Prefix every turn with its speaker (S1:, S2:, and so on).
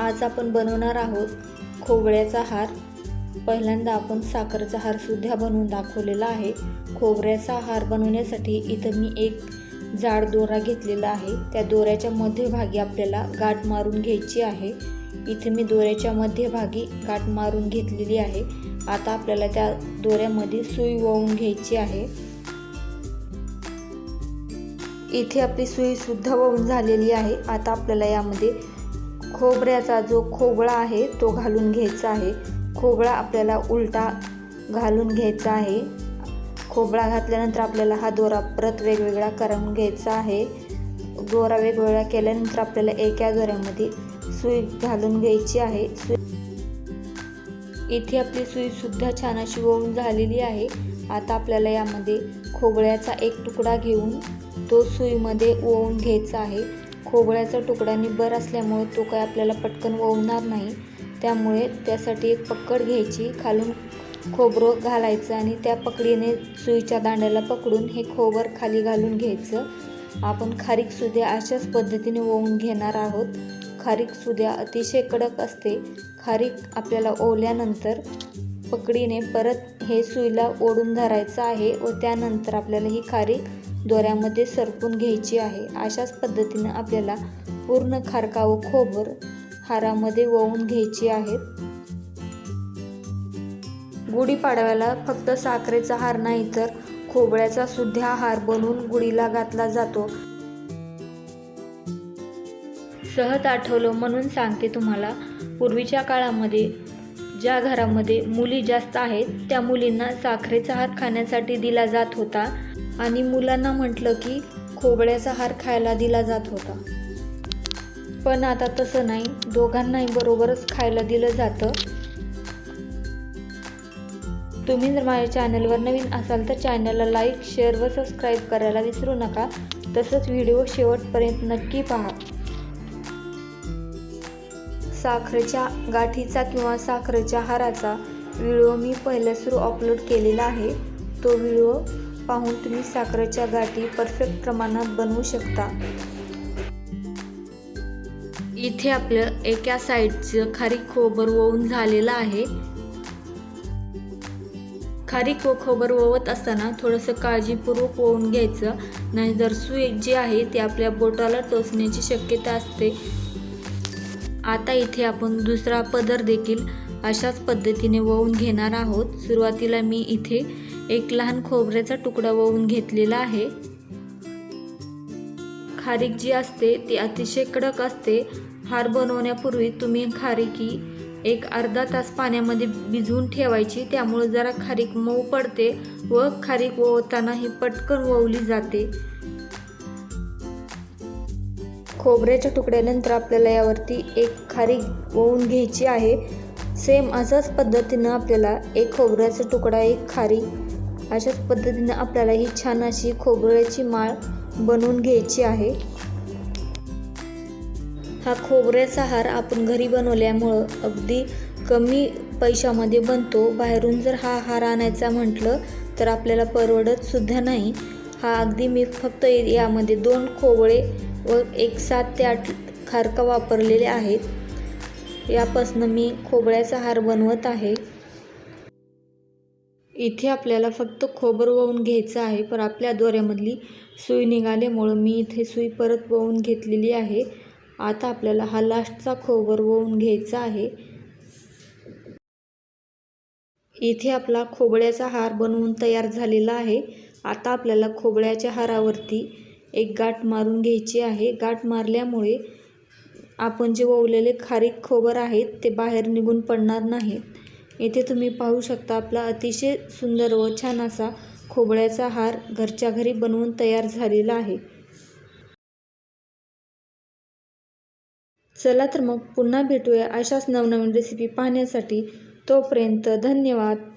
S1: आज आपण बनवणार आहोत खोबऱ्याचा हार. पहिल्यांदा आपण साखरचा हारसुद्धा बनवून दाखवलेला आहे. खोबऱ्याचा हार बनवण्यासाठी इथं मी एक जाड दोरा घेतलेला आहे. त्या दोऱ्याच्या मध्यभागी आपल्याला गाठ मारून घ्यायची आहे. इथे मी दोऱ्याच्या मध्यभागी गाठ मारून घेतलेली आहे. आता आपल्याला त्या दोऱ्यामध्ये सुई वळून घ्यायची आहे. इथे आपली सुई सुद्धा वळून झालेली आहे. आता आपल्याला यामध्ये खोबऱ्याचा जो खोबळा आहे तो घालून घ्यायचा आहे. खोबळा आपल्याला उलटा घालून घ्यायचा आहे. खोबळा घातल्यानंतर आपल्याला हा दोरा परत वेगवेगळा करून घ्यायचा आहे. दोरा वेगवेगळा केल्यानंतर आपल्याला एका दोऱ्यामध्ये सुई घालून घ्यायची आहे. सुई इथे आपली सुईसुद्धा छान अशी वळून झालेली आहे. आता आपल्याला यामध्ये खोबळ्याचा एक तुकडा घेऊन तो सुईमध्ये ओवून घ्यायचा आहे. खोबऱ्याचा तुकडा निब्बर असल्यामुळे तो काय आपल्याला पटकन ओवणार नाही. त्यामुळे त्यासाठी एक पकड घ्यायची खालून खोबरं घालायचं आणि त्या पकडीने सुईच्या दांड्याला पकडून हे खोबर खाली घालून घ्यायचं. आपण खारीक सुद्या अशाच पद्धतीने ओवून घेणार आहोत. खारीक सुद्या अतिशय कडक असते. खारीक आपल्याला ओवल्यानंतर पकडीने परत हे सुईला ओढून धरायचं आहे व त्यानंतर आपल्याला ही खारीक दोऱ्यामध्ये सरकून घ्यायची आहे. अशाच पद्धतीनं आपल्याला पूर्ण खारका व खोबर हारामध्ये वळून घ्यायची आहेत गुढीपाडव्याला फक्त साखरेचा हार नाही तर खोबऱ्याचा सुद्धा हार बनवून गुढीला घातला जातो. सहज आठवलं म्हणून सांगते तुम्हाला पूर्वीच्या काळामध्ये ज्या घरामध्ये मुली जास्त आहेत त्या मुलींना साखरेचा हात खाण्यासाठी दिला जात होता. आणि मुलांना म्हटलं की खोबड्याचा हार खायला दिला जात होता. पण आता तसं नाही. दोघांनाही बरोबरच खायला दिलं जातं. तुम्ही जर माझ्या चॅनलवर नवीन असाल तर चॅनलला लाईक शेअर व सबस्क्राईब करायला विसरू नका. तसंच व्हिडिओ शेवटपर्यंत नक्की पहा. साखरेच्या गाठीचा किंवा साखरेच्या हाराचा व्हिडिओ मी पहिल्या सुरू अपलोड केलेला आहे. तो व्हिडिओ पाहून तुम्ही साखरेच्या गाठी परफेक्ट प्रमाणात बनवू शकता. इथे आपलं एका साईडचं खारीक खोबर वळून झालेलं आहे. खारीक व खोबर ओवत असताना थोडंसं काळजीपूर्वक ओवून घ्यायचं. नाहीतर सुई जी आहे ती आपल्या बोटाला टोचण्याची शक्यता असते. आता इथे आपण दुसरा पदर देखील अशाच पद्धतीने वळून घेणार आहोत. सुरुवातीला मी इथे एक लहान खोबऱ्याचा तुकडा वळून घेतलेला आहे. खारीक जी असते ती अतिशय कडक असते. हार बनवण्यापूर्वी तुम्ही खारीकी एक अर्धा तास पाण्यामध्ये भिजवून ठेवायची. त्यामुळे जरा खारीक मऊ पडते व खारीक ओवताना ही पटकन ओवली जाते. खोबऱ्याच्या तुकड्यानंतर आपल्याला यावरती एक खारीक ओवून घ्यायची आहे. सेम अशाच पद्धतीनं आपल्याला एक खोबऱ्याचा तुकडा एक खारीक अशाच पद्धतीनं आपल्याला ही छान अशी खोबऱ्याची माळ बनवून घ्यायची आहे. हा खोबऱ्याचा हार आपण घरी बनवल्यामुळं अगदी कमी पैशामध्ये बनतो. बाहेरून जर हा हार आणायचा म्हटलं तर आपल्याला परवडतसुद्धा नाही. हा अगदी मी फक्त यामध्ये दोन खोबळे व एक सात ते आठ खारका वापरलेले आहेत. यापासनं मी खोबळ्याचा हार बनवत आहे. इथे आपल्याला फक्त खोबर वळून घ्यायचं आहे पण आपल्या दोऱ्यामधली सुई निघाल्यामुळं मी इथे सुई परत वळून घेतलेली आहे. आता आपल्याला हा लास्टचा खोबर वळून घ्यायचा आहे. इथे आपला खोबळ्याचा हार बनवून तयार झालेला आहे. आता आपल्याला खोबळ्याच्या हारावरती एक गाठ मारून घ्यायची आहे. गाठ मारल्यामुळे आपण जे ओवलेले खारीक खोबर आहेत ते बाहेर निघून पडणार नाहीत. येथे तुम्ही पाहू शकता आपला अतिशय सुंदर व छान असा खोबळ्याचा हार घरच्या घरी बनवून तयार झालेला आहे. चला तर मग पुन्हा भेटूया अशाच नवनवीन रेसिपी पाहण्यासाठी. तोपर्यंत धन्यवाद.